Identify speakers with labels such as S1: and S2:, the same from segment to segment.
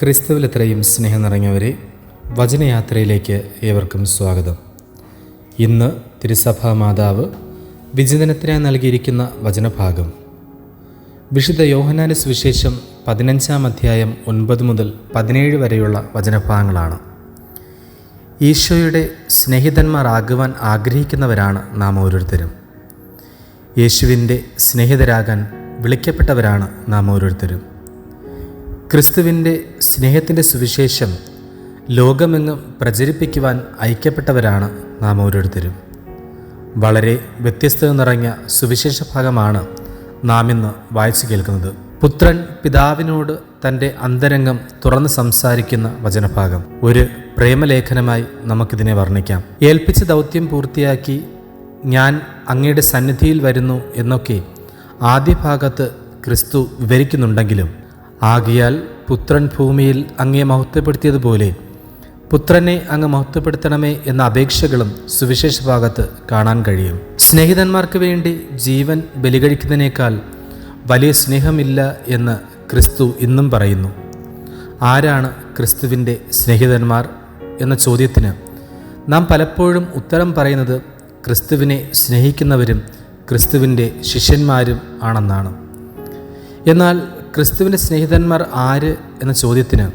S1: ക്രിസ്തുവിൽ ഇത്രയും സ്നേഹം നിറഞ്ഞവരെ വചനയാത്രയിലേക്ക് ഏവർക്കും സ്വാഗതം. ഇന്ന് തിരുസഭാ മാതാവ് വിചിന്തനത്തിനായി നൽകിയിരിക്കുന്ന വചനഭാഗം. വിശുദ്ധ യോഹനാന സുവിശേഷം പതിനഞ്ചാം അധ്യായം ഒൻപത് മുതൽ പതിനേഴ് വരെയുള്ള വചനഭാഗങ്ങളാണ്. ഈശോയുടെ സ്നേഹിതന്മാരാകുവാൻ ആഗ്രഹിക്കുന്നവരാണ് നാം ഓരോരുത്തരും. യേശുവിന്റെ സ്നേഹിതരാകാൻ വിളിക്കപ്പെട്ടവരാണ് നാം ഓരോരുത്തരും. ക്രിസ്തുവിന്റെ സ്നേഹത്തിന്റെ സുവിശേഷം ലോകമെങ്ങും പ്രചരിപ്പിക്കുവാൻ ഐക്യപ്പെട്ടവരാണ് നാം ഓരോരുത്തരും. വളരെ വ്യത്യസ്തത നിറഞ്ഞ സുവിശേഷ ഭാഗമാണ് നാം ഇന്ന് വായിച്ചു കേൾക്കുന്നത്. പുത്രൻ പിതാവിനോട് തന്റെ അന്തരംഗം തുറന്ന് സംസാരിക്കുന്ന വചനഭാഗം. ഒരു പ്രേമലേഖനമായി നമുക്കിതിനെ വർണിക്കാം. ഏൽപ്പിച്ച ദൗത്യം പൂർത്തിയാക്കി ഞാൻ അങ്ങയുടെ സന്നിധിയിൽ വരുന്നു എന്നൊക്കെ ആദ്യ ഭാഗത്ത് ക്രിസ്തു വിവരിക്കുന്നുണ്ടെങ്കിലും ആകിയാൽ പുത്രൻ ഭൂമിയിൽ അങ്ങയെ മഹത്വപ്പെടുത്തിയതുപോലെ പുത്രനെ അങ്ങ് മഹത്വപ്പെടുത്തണമേ എന്ന അപേക്ഷകളും സുവിശേഷ ഭാഗത്ത് കാണാൻ കഴിയും. സ്നേഹിതന്മാർക്ക് വേണ്ടി ജീവൻ ബലികഴിക്കുന്നതിനേക്കാൾ വലിയ സ്നേഹമില്ല എന്ന് ക്രിസ്തു ഇന്നും പറയുന്നു. ആരാണ് ക്രിസ്തുവിന്റെ സ്നേഹിതന്മാർ എന്ന ചോദ്യത്തിന് നാം പലപ്പോഴും ഉത്തരം പറയുന്നത് ക്രിസ്തുവിനെ സ്നേഹിക്കുന്നവരും ക്രിസ്തുവിന്റെ ശിഷ്യന്മാരും ആണെന്നാണ്. എന്നാൽ ക്രിസ്തുവിന്റെ സ്നേഹിതന്മാർ ആര് എന്ന ചോദ്യത്തിന്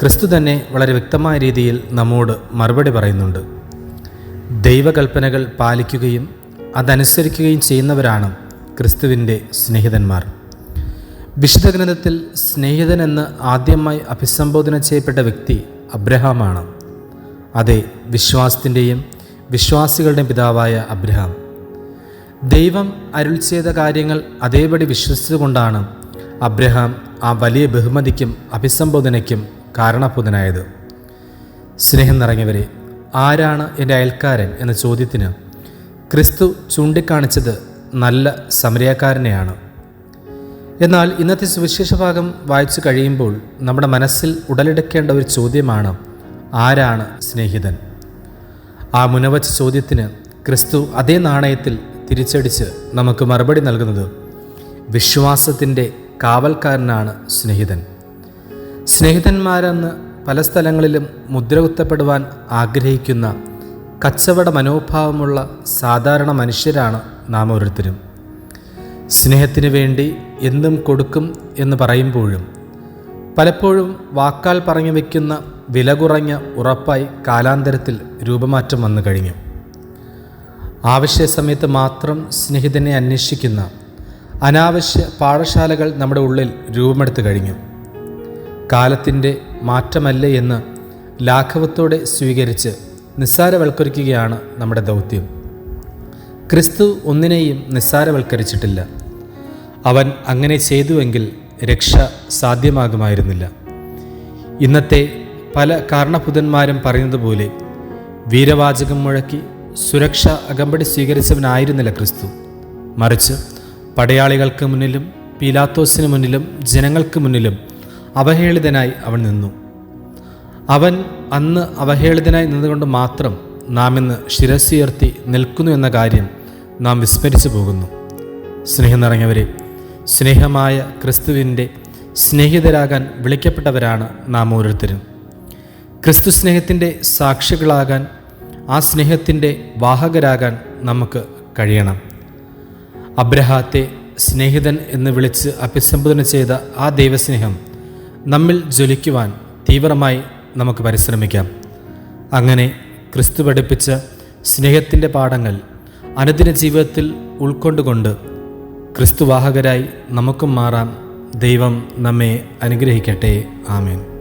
S1: ക്രിസ്തു തന്നെ വളരെ വ്യക്തമായ രീതിയിൽ നമ്മോട് മറുപടി പറയുന്നുണ്ട്. ദൈവകൽപ്പനകൾ പാലിക്കുകയും അതനുസരിക്കുകയും ചെയ്യുന്നവരാണ് ക്രിസ്തുവിന്റെ സ്നേഹിതന്മാർ. വിശുദ്ധ ഗ്രന്ഥത്തിൽ സ്നേഹിതൻ എന്ന് ആദ്യമായി അഭിസംബോധന ചെയ്യപ്പെട്ട വ്യക്തി അബ്രഹാമാണ്. അതെ വിശ്വാസത്തിന്റെയും വിശ്വാസികളുടെയും പിതാവായ അബ്രഹാം. ദൈവം അരുൾ ചെയ്ത കാര്യങ്ങൾ അതേപടി വിശ്വസിച്ചുകൊണ്ടാണ് അബ്രഹാം ആ വലിയ ബഹുമതിക്കും അഭിസംബോധനയ്ക്കും കാരണഭൂതനായത്. സ്നേഹം നിറഞ്ഞവരെ ആരാണ് എന്റെ അയൽക്കാരൻ എന്ന ചോദ്യത്തിന് ക്രിസ്തു ചൂണ്ടിക്കാണിച്ചത് നല്ല സമരക്കാരനെയാണ് എന്നാൽ ഇന്നത്തെ സുവിശേഷ ഭാഗം വായിച്ചു കഴിയുമ്പോൾ നമ്മുടെ മനസ്സിൽ ഉടലെടുക്കേണ്ട ഒരു ചോദ്യമാണ് ആരാണ് സ്നേഹിതൻ? ആ മുനവച്ച ചോദ്യത്തിന് ക്രിസ്തു അതേ നാണയത്തിൽ തിരിച്ചടിച്ച് നമുക്ക് മറുപടി നൽകുന്നത് വിശ്വാസത്തിന്റെ കാവൽക്കാരനാണ് സ്നേഹിതൻ. സ്നേഹിതന്മാരെന്ന് പല സ്ഥലങ്ങളിലും മുദ്രകുത്തപ്പെടുവാൻ ആഗ്രഹിക്കുന്ന കച്ചവട മനോഭാവമുള്ള സാധാരണ മനുഷ്യരാണ് നാം ഓരോരുത്തരും. സ്നേഹത്തിന് വേണ്ടി എന്നും കൊടുക്കും എന്ന് പറയുമ്പോഴും പലപ്പോഴും വാക്കാൽ പറഞ്ഞു വയ്ക്കുന്ന വില കുറഞ്ഞ ഉറപ്പായി കാലാന്തരത്തിൽ രൂപമാറ്റം വന്നു കഴിഞ്ഞു. ആവശ്യ സമയത്ത് മാത്രം സ്നേഹിതനെ അന്വേഷിക്കുന്ന അനാവശ്യ പാഠശാലകൾ നമ്മുടെ ഉള്ളിൽ രൂപമെടുത്തു കഴിഞ്ഞു. കാലത്തിന്റെ മാറ്റമല്ലേ എന്ന് ലാഘവത്തോടെ സ്വീകരിച്ച് നിസ്സാരവൽക്കരിക്കുകയാണ് നമ്മുടെ ദൗത്യം. ക്രിസ്തു ഒന്നിനെയും നിസ്സാരവൽക്കരിച്ചിട്ടില്ല. അവൻ അങ്ങനെ ചെയ്തുവെങ്കിൽ രക്ഷ സാധ്യമാകുമായിരുന്നില്ല. ഇന്നത്തെ പല കാരണഭൂതന്മാരും പറയുന്നതുപോലെ വീരവാചകം മുഴക്കി സുരക്ഷ അകമ്പടി സ്വീകരിച്ചവനായിരുന്നില്ല ക്രിസ്തു. മറിച്ച് പടയാളികൾക്ക് മുന്നിലും പീലാത്തോസിന് മുന്നിലും ജനങ്ങൾക്ക് മുന്നിലും അവഹേളിതനായി അവൻ നിന്നു. അവൻ അന്ന് അവഹേളിതനായി നിന്നുകൊണ്ട് മാത്രം നാം ഇന്ന് ശിരസ്സുയർത്തി നിൽക്കുന്നു എന്ന കാര്യം നാം വിസ്മരിച്ചു പോകുന്നു. സ്നേഹം നിറഞ്ഞവരെ സ്നേഹമായ ക്രിസ്തുവിന്റെ സ്നേഹിതരാകാൻ വിളിക്കപ്പെട്ടവരാണ് നാം ഓരോരുത്തരും. ക്രിസ്തു സ്നേഹത്തിന്റെ സാക്ഷികളാകാൻ ആ സ്നേഹത്തിന്റെ വാഹകരാകാൻ നമുക്ക് കഴിയണം. അബ്രഹാത്തെ സ്നേഹിതൻ എന്ന് വിളിച്ച് അഭിസംബോധന ചെയ്ത ആ ദൈവസ്നേഹം നമ്മിൽ ജ്വലിക്കുവാൻ തീവ്രമായി നമുക്ക് പരിശ്രമിക്കാം. അങ്ങനെ ക്രിസ്തു പഠിപ്പിച്ച സ്നേഹത്തിന്റെ പാഠങ്ങൾ അനുദിന ജീവിതത്തിൽ ഉൾക്കൊണ്ടുകൊണ്ട് ക്രിസ്തുവാഹകരായി നമുക്കും മാറാം. ദൈവം നമ്മെ അനുഗ്രഹിക്കട്ടെ. ആമേൻ.